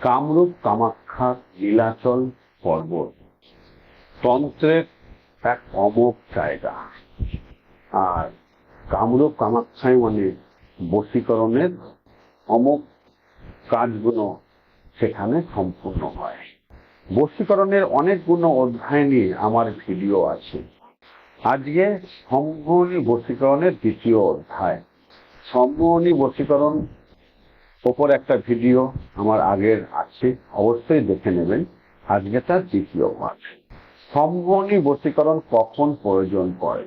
কামরূপ কামাখ্যা নীলাচল পর্বত তন্ত্রের এক অমোক জায়গা। আর কামরূপ কামাখ্যায় মানে বশীকরণের অমোক কাজগুলো সেখানে সম্পূর্ণ হয়। বশীকরণের অনেকগুলো অধ্যায় নিয়ে আমার ভিডিও আছে। আজকে সম্ভবনী বশীকরণের দ্বিতীয় অধ্যায়। সম্মোহনী বশীকরণ ওপর একটা ভিডিও আমার আগের আছে, অবশ্যই দেখে নেবেন। আজকে তার দ্বিতীয় পাঠ সম্মোহনী বশীকরণ কখন প্রয়োজন পড়ে?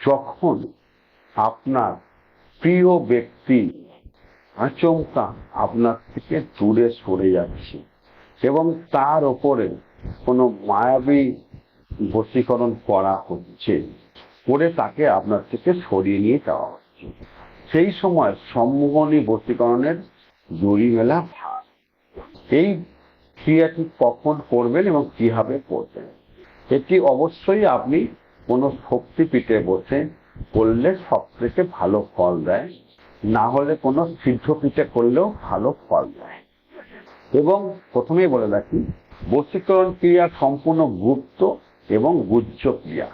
যখন আপনার প্রিয় ব্যক্তি আচমকা আপনার থেকে দূরে সরে যাচ্ছে এবং তার ওপরে কোনো মায়াবী বশীকরণ করা হচ্ছে, করে তাকে আপনার থেকে সরিয়ে নিয়ে যাওয়া হচ্ছে। সেই সময় সম্মোহনী বশীকরণের জড়ি মেলা এই ক্রিয়াটি কখন করবেন এবং কীভাবে করবেন? এটি অবশ্যই আপনি কোনো শক্তিপীঠে বসে করলে সব থেকে ভালো ফল দেয়। না হলে কোনো সিদ্ধপীঠে করলেও ভালো ফল দেয়। এবং প্রথমেই বলে রাখি বশীকরণ ক্রিয়া সম্পূর্ণ গুপ্ত এবং গুজ্জ ক্রিয়া।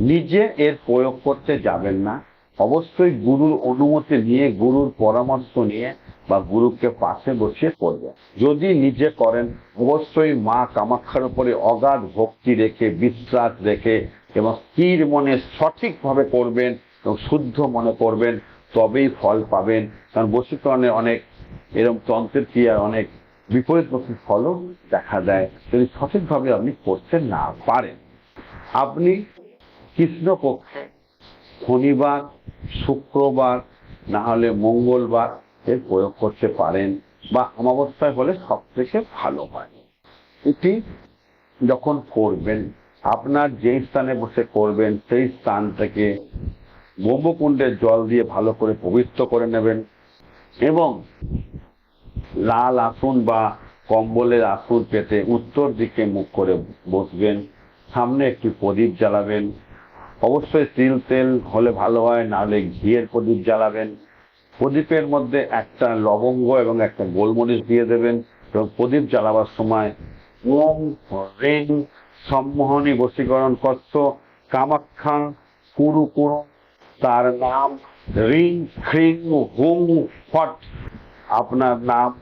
নিজে এর প্রয়োগ করতে যাবেন না। অবশ্যই গুরুর অনুমতি নিয়ে, গুরুর পরামর্শ নিয়ে বা গুরুকে পাশে বসিয়ে করবেন যদি নিজে করেন, অবশ্যই মা কামাক্ষার উপরে অগাধ ভক্তি রেখে বিশ্বাস রেখে এবং স্থির মনে সঠিকভাবে করবেন এবং শুদ্ধ মনে করবেন, তবেই ফল পাবেন। কারণ বশীকরণের অনেক এরকম তন্ত্রের ক্রিয়ার অনেক বিপরীতমুখী ফলও দেখা দেয়। যদি সঠিকভাবে আপনি করতে না পারেন, আপনি কৃষ্ণপক্ষে শনিবার শুক্রবার না হলে মঙ্গলবার এর প্রয়োগ করতে পারেন বা অমাবস্যায় হলে সব থেকে ভালো হয়। এটি যখন করবেন, আপনার যেই স্থানে বসে করবেন, সেই স্থান থেকে ব্রহ্মকুণ্ডের জল দিয়ে ভালো করে পবিত্র করে নেবেন এবং লাল আসন বা কম্বলের আসন পেতে উত্তর দিকে মুখ করে বসবেন, সামনে একটি প্রদীপ জ্বালাবেন অবশ্যই তিল তেল হলে ভালো হয়, নাহলে ঘিয়ের প্রদীপ জ্বালাবেন। প্রদীপের মধ্যে একটা লবঙ্গ এবং একটা গোলমরিচ দিয়ে দেবেন এবং প্রদীপ জ্বালাবার সময় ওম রিং সম্মোহনী বশীকরণ কচ্ছ কামাখ্যা, কুরু কুরু, তার নাম রিং খ্রিং হুং ফট। আপনার নাম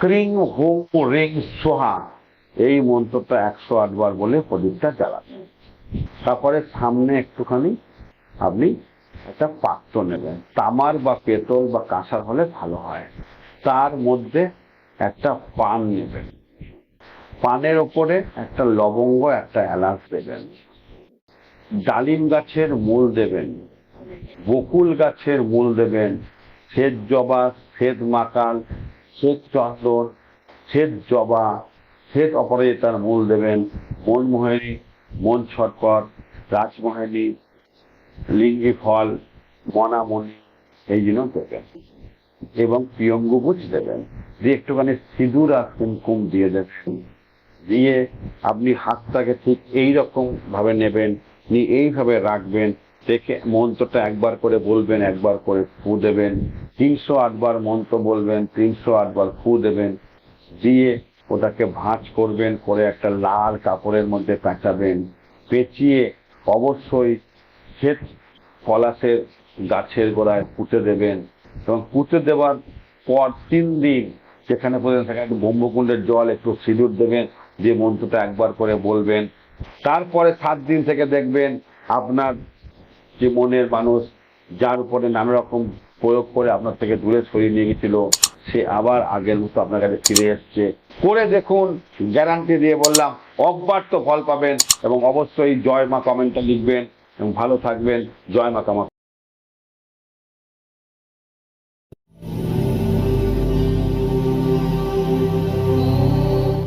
ক্রিং হুং রিং সোহা। এই মন্ত্রটা একশো আটবার বলে প্রদীপটা জ্বালাবেন। তারপরে সামনে একটুখানি আপনি একটা পাত্র নেবেন। তামার বা পেতল বা কাঁসার হলে ভালো হয়। তার মধ্যে একটা পান নেবেন। পানের ওপরে একটা লবঙ্গ, একটা এলাচ দেবেন। ডালিম গাছের মূল দেবেন। বকুল গাছের মূল দেবেন। শ্বেত জবা, শ্বেত মাকাল, শ্বেত চন্দন, শ্বেত জবা, শ্বেত অপরাজিতার মূল দেবেন। মনমোহিনী মন ছটপট রাজমোহিনী লিঙ্গি ফল, মনামণি, এই জন্য দেবেন। এবং প্রিয়ঙ্গুবুজ দেবেন দিয়ে একটুখানি সিঁদুর আর কুমকুম দিয়ে দেবেন। দিয়ে আপনি হাতটাকে ঠিক এই রকম ভাবে নেবেন, নিয়ে এইভাবে রাখবেন, দেখে মন্ত্রটা একবার করে বলবেন, একবার করে ফু দেবেন। তিনশো আটবার মন্ত্র বলবেন, তিনশো আটবার ফু দেবেন। দিয়ে ওটাকে ভাঁজ করবেন, করে একটা লাল কাপড়ের মধ্যে পেঁচাবেন। পেঁচিয়ে অবশ্যই শ্বেত পলাশের গাছের গোড়ায় পুঁতে দেবেন এবং পুঁতে দেওয়ার পর তিন দিন সেখানে পর্যন্ত থাকে, একটু ব্রহ্মকুণ্ডের জল, একটু সিঁদুর দেবেন, যে মন্ত্রটা একবার করে বলবেন। তারপরে সাত দিন থেকে দেখবেন আপনার যে মনের মানুষ, যার উপরে নানা রকম প্রয়োগ করে আপনার থেকে দূরে সরিয়ে নিয়ে গেছিল সে আবার আগের মতো আপনার কাছে ফিরে এসছে। করে দেখুন গ্যারান্টি দিয়ে বললাম অব্যর্থ ফল পাবেন এবং অবশ্যই জয় মা কমেন্টটা লিখবেন এবং ভালো থাকবেন। জয় মা কামা